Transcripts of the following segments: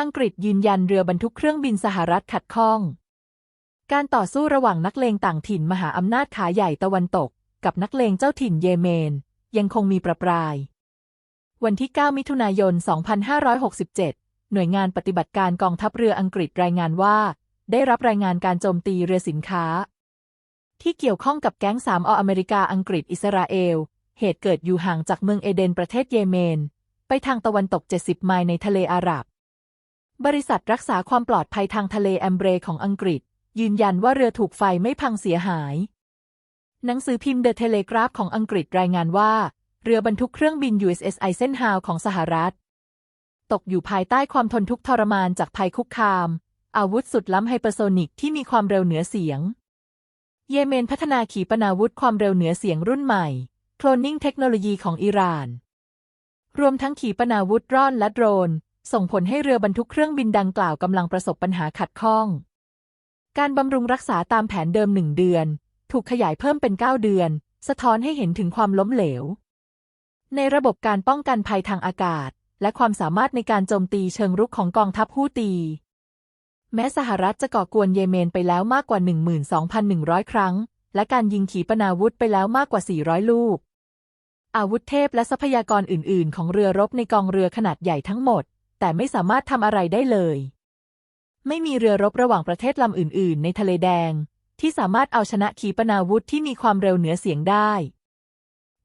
อังกฤษยืนยันเรือบรรทุกเครื่องบินสหรัฐขัดข้อง การต่อสู้ระหว่างนักเลงต่างถิ่นมหาอำนาจขาใหญ่ตะวันตก กับนักเลงเจ้าถิ่นเยเมน ยังคงมีประปราย วันที่ 9 มิถุนายน 2567 หน่วยงานปฏิบัติการกองทัพเรืออังกฤษรายงานว่า ได้รับรายงานการโจมตีเรือสินค้า ที่เกี่ยวข้องกับแก๊งสามออเมริกาอังกฤษอิสราเอล เหตุเกิดอยู่ห่างจากเมืองเอเดนประเทศเยเมน ไปทางตะวันตก 70 ไมล์ในทะเลอาหรับ บริษัทรักษาความปลอดภัยทางทะเลแอมเบรของอังกฤษ ยืนยันว่าเรือถูกไฟไม่พังเสียหาย หนังสือพิมพ์เดอะเทเลกราฟของอังกฤษรายงานว่า เรือบรรทุกเครื่องบิน USS Eisenhower ของสหรัฐ ตกอยู่ภายใต้ความทนทุกข์ทรมานจากภัยคุกคาม อาวุธสุดล้ำไฮเปอร์โซนิกที่มีความเร็วเหนือเสียง เยเมนพัฒนาขีปนาวุธความเร็วเหนือเสียงรุ่นใหม่โคลนนิ่งเทคโนโลยีของอิหร่าน รวมทั้งขีปนาวุธร่อนและโดรน ส่งผลให้เรือบรรทุกเครื่องบินดังกล่าวกำลังประสบปัญหาขัดข้อง การบำรุงรักษาตามแผนเดิมหนึ่งเดือน ถูกขยายเพิ่มเป็น 9 เดือน สะท้อนให้เห็นถึงความล้มเหลว ในระบบการป้องกันภัยทางอากาศ และความสามารถในการโจมตีเชิงรุกของกองทัพฮูตี แม้สหรัฐจะก่อกวนเยเมนไปแล้วมากกว่า 12,100 ครั้ง และการยิงขีปนาวุธไปแล้วมากกว่า 400 ลูกอาวุธเทพและทรัพยากรอื่น ๆ ของเรือรบในกองเรือขนาดใหญ่ทั้งหมด แต่ไม่สามารถทำอะไรได้เลย ไม่มีเรือรบระหว่างประเทศลำอื่น ๆ ในทะเลแดง ที่สามารถเอาชนะขีปนาวุธที่มีความเร็วเหนือเสียงได้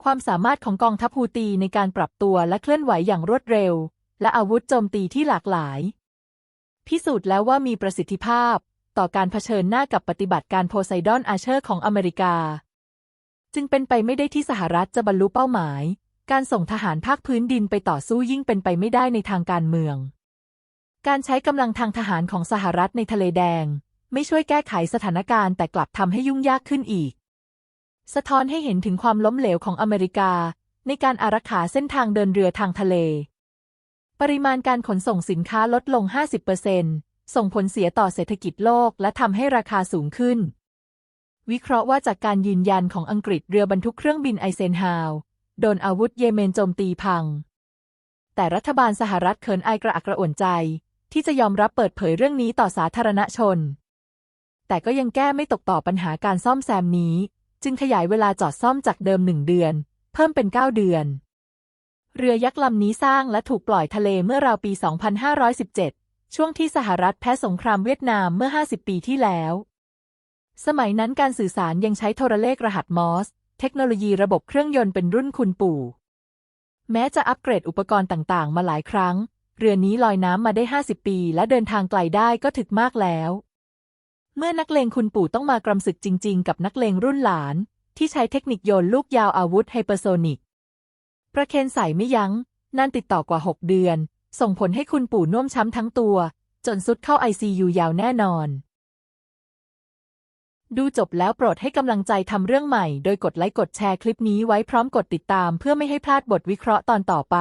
ความสามารถของกองทัพฮูตีในการปรับตัวและเคลื่อนไหวอย่างรวดเร็ว และอาวุธโจมตีที่หลากหลาย พิสูจน์แล้วว่ามีประสิทธิภาพต่อการเผชิญหน้ากับปฏิบัติการโพไซดอนอาเชอร์ของอเมริกา จึงเป็นไปไม่ได้ที่สหรัฐจะบรรลุเป้าหมาย การส่งทหารภาคพื้นดินไปต่อสู้ยิ่งเป็นไปไม่ได้ในทางการเมือง การใช้กำลังทางทหารของสหรัฐในทะเลแดง ไม่ช่วยแก้ไขสถานการณ์แต่กลับทำให้ยุ่งยากขึ้นอีก สะท้อนให้เห็นถึงความล้มเหลวของอเมริกา ในการอารักขาเส้นทางเดินเรือทางทะเล ปริมาณการขนส่งสินค้าลดลง 50%ส่งผลเสียต่อเศรษฐกิจโลกและทำให้ราคาสูงขึ้น วิเคราะห์ว่าจากการยืนยันของอังกฤษเรือบรรทุกเครื่องบินไอเซนฮาว โดนอาวุธเยเมนโจมตีพัง แต่รัฐบาลสหรัฐเขินอายกระอักกระอ่วนใจ ที่จะยอมรับเปิดเผยเรื่องนี้ต่อสาธารณชน แต่ก็ยังแก้ไม่ตกต่อปัญหาการซ่อมแซมนี้ จึงขยายเวลาจอดซ่อมจากเดิมหนึ่งเดือน เพิ่มเป็น9เดือน เรือยักษ์ลำนี้สร้างและถูกปล่อยทะเลเมื่อราวปี 2517 ช่วงที่สหรัฐแพ้สงครามเวียดนามเมื่อ 50 ปีที่แล้วสมัยนั้นการสื่อสารยังใช้โทรเลขรหัสมอส เทคโนโลยีระบบเครื่องยนต์เป็นรุ่นคุณปู่ แม้จะอัปเกรดอุปกรณ์ต่างๆ มาหลายครั้ง เรือนี้ลอยน้ำมาได้ 50 ปี และเดินทางไกลได้ก็ถึกมากแล้ว เมื่อนักเลงคุณปู่ต้องมากรำศึกจริง ๆ กับนักเลงรุ่นหลาน ที่ใช้เทคนิคโยนลูกยาวอาวุธไฮเปอร์โซนิก ประเคนใส่ไม่ยัง้งนานติดต่อกว่า 6 เดือน ส่งผลให้คุณปู่น่วมช้ำทั้งตัว จนสุดเข้า ICU ยาวแน่นอน ดูจบแล้วโปรดให้กำลังใจทำเรื่องใหม่ โดยกดไลค์กดแชร์คลิปนี้ไว้พร้อมกดติดตาม เพื่อไม่ให้พลาดบทวิเคราะห์ตอนต่อไป